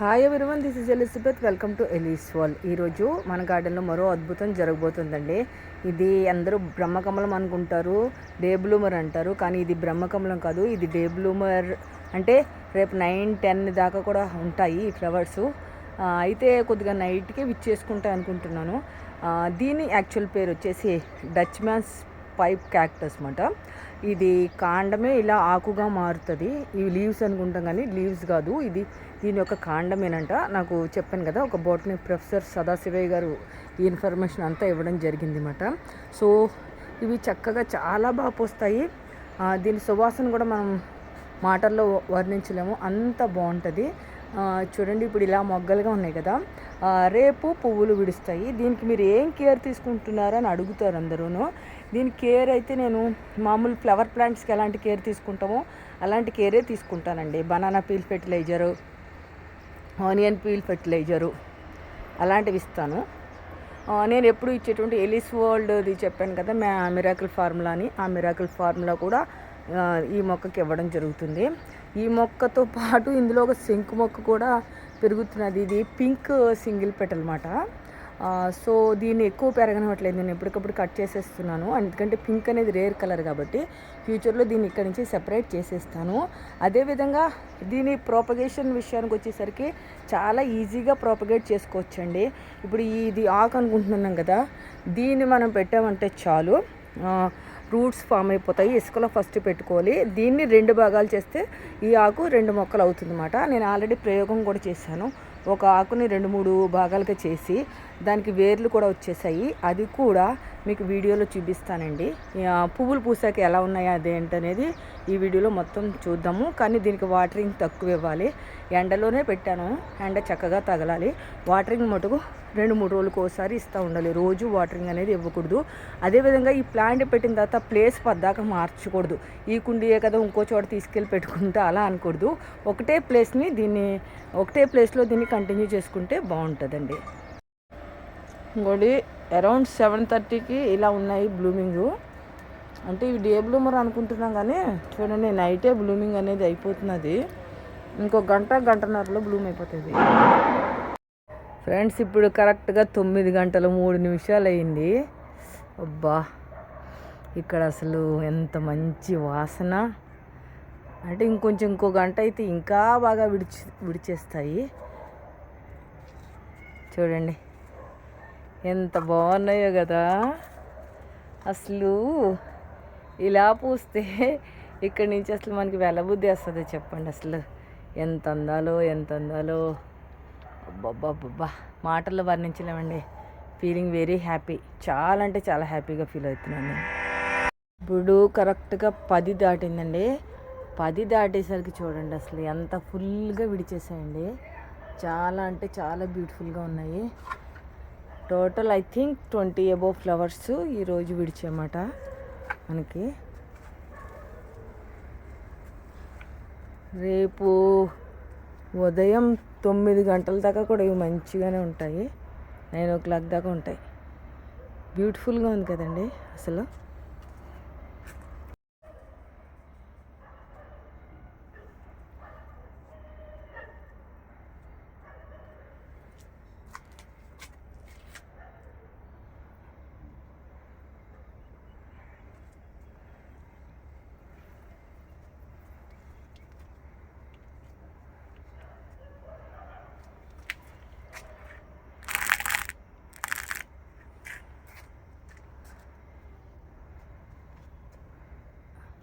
Hi everyone this is Elizabeth welcome to Eli's wall ఈరోజు మన గార్డెన్లో మరో అద్భుతం జరగబోతుందండి. ఇది అందరూ బ్రహ్మకమలం అనుకుంటారు డే బ్లూమర్ అంటారు కానీ ఇది బ్రహ్మకమలం కాదు ఇది డే బ్లూమర్ అంటే రేపు నైన్ టెన్ దాకా కూడా ఉంటాయి ఈ ఫ్లవర్స్ అయితే కొద్దిగా నైట్కే విచ్చేసుకుంటా అనుకుంటున్నాను. దీని యాక్చువల్ పేరు వచ్చేసి డచ్ మ్యాన్స్ పైప్ క్యాక్టస్ అనమాట ఇది కాండమే ఇలా ఆకుగా మారుతుంది. ఇవి లీవ్స్ అనుకుంటాం కానీ లీవ్స్ కాదు. ఇది దీని యొక్క కాండమేనంట. నాకు చెప్పాను కదా ఒక బోటనీ ప్రొఫెసర్ సదాశివయ్య గారు ఈ ఇన్ఫర్మేషన్ అంతా ఇవ్వడం జరిగింది అనమాట సో ఇవి చక్కగా చాలా బాగా పోస్తాయి. దీని సువాసన కూడా మనం మాటల్లో వర్ణించలేము. అంత బాగుంటుంది. చూడండి ఇప్పుడు ఇలా మొగ్గలుగా ఉన్నాయి కదా. రేపు పువ్వులు విడుస్తాయి. దీనికి మీరు ఏం కేర్ తీసుకుంటున్నారని అడుగుతారు అందరూను. దీని కేర్ అయితే నేను మామూలు ఫ్లవర్ ప్లాంట్స్కి ఎలాంటి కేర్ తీసుకుంటామో అలాంటి కేరే తీసుకుంటానండి. Banana peel fertiliser onion peel fertiliser అలాంటివి ఇస్తాను. నేను ఎప్పుడు ఇచ్చేటువంటి ఎలిస్ వరల్డ్ది చెప్పాను కదా మే మిరాకిల్ ఫార్ములా అని ఆ మిరాకిల్ ఫార్ములా కూడా ఈ మొక్కకి ఇవ్వడం జరుగుతుంది. ఈ మొక్కతో పాటు ఇందులో ఒక శంకు మొక్క కూడా పెరుగుతున్నది. ఇది పింక్ సింగిల్ పెటల్ అనమాట సో దీన్ని ఎక్కువ పెరగనివ్వట్లేదు. నేను ఎప్పటికప్పుడు కట్ చేసేస్తున్నాను. ఎందుకంటే పింక్ అనేది రేర్ కలర్ కాబట్టి ఫ్యూచర్లో దీన్ని ఇక్కడ నుంచి సెపరేట్ చేసేస్తాను. అదేవిధంగా దీని ప్రోపగేషన్ విషయానికి వచ్చేసరికి చాలా ఈజీగా ప్రోపగేట్ చేసుకోవచ్చండి. ఇప్పుడు ఇది ఆకు అనుకుంటున్నాం కదా దీన్ని మనం పెట్టామంటే చాలు. రూట్స్ ఫామ్ అయిపోతాయి. ఇసుకలో ఫస్ట్ పెట్టుకోవాలి. దీన్ని రెండు భాగాలు చేస్తే ఈ ఆకు రెండు మొక్కలు అవుతుందన్నమాట. నేను ఆల్రెడీ ప్రయోగం కూడా చేశాను. ఒక ఆకుని రెండు మూడు భాగాలుగా చేసి దానికి వేర్లు కూడా వచ్చేసాయి. అది కూడా మీకు వీడియోలో చూపిస్తానండి. పువ్వులు పూసాక ఎలా ఉన్నాయో అదేంటనేది ఈ వీడియోలో మొత్తం చూద్దాము. కానీ దీనికి వాటరింగ్ తక్కువ ఇవ్వాలి. ఎండలోనే పెట్టాను. ఎండ చక్కగా తగలాలి. వాటరింగ్ మటుకు రెండు మూడు రోజులకు ఒకసారి ఇస్తూ ఉండాలి. రోజు వాటరింగ్ అనేది ఇవ్వకూడదు. అదేవిధంగా ఈ ప్లాంట్ పెట్టిన తర్వాత ప్లేస్ పద్దాక మార్చకూడదు. ఈ కుండీయే కదా ఇంకో చోట తీసుకెళ్ళి పెట్టుకుంటా అలా అనకూడదు. ఒకటే ప్లేస్ని దీన్ని ఒకటే ప్లేస్లో దీన్ని కంటిన్యూ చేసుకుంటే బాగుంటుందండి. ఇంకోటి అరౌండ్ సెవెన్ థర్టీకి ఇలా ఉన్నాయి బ్లూమింగ్. అంటే ఇవి డే బ్లూమర్ అనుకుంటున్నాం కానీ చూడండి నైటే బ్లూమింగ్ అనేది అయిపోతున్నది. ఇంకో గంట గంటన్నరలో బ్లూమ్ అయిపోతుంది. ఫ్రెండ్స్ ఇప్పుడు కరెక్ట్గా తొమ్మిది గంటలు మూడు నిమిషాలు అయింది అబ్బా! ఇక్కడ అసలు ఎంత మంచి వాసన. అంటే ఇంకొంచెం ఇంకో గంట అయితే ఇంకా బాగా విడిచి విడిచేస్తాయి. చూడండి. ఎంత బాగున్నాయో కదా. అసలు ఇలా పూస్తే ఇక్కడి నుంచి అసలు మనకి వెళ్ళబుద్ధి వస్తుంది చెప్పండి అసలు. ఎంత అందాలో ఎంత అందాలో. అబ్బబ్బబ్బబ్బా. మాటల్లో వర్ణించలేమండి. Feeling very happy. చాలా అంటే చాలా హ్యాపీగా ఫీల్ అవుతున్నాను ఇప్పుడు కరెక్ట్గా పది దాటిందండి. పది దాటేసరికి చూడండి అసలు ఎంత ఫుల్గా విడిచేసాయండి. చాలా అంటే చాలా బ్యూటిఫుల్గా ఉన్నాయి. Total I think twenty above flowers ఈరోజు విడిచామాట మనకి. రేపు ఉదయం తొమ్మిది గంటల దాకా కూడా ఇవి మంచిగానే ఉంటాయి. నైన్ ఓ క్లాక్ దాకా ఉంటాయి. బ్యూటిఫుల్గా ఉంది కదండి అసలు.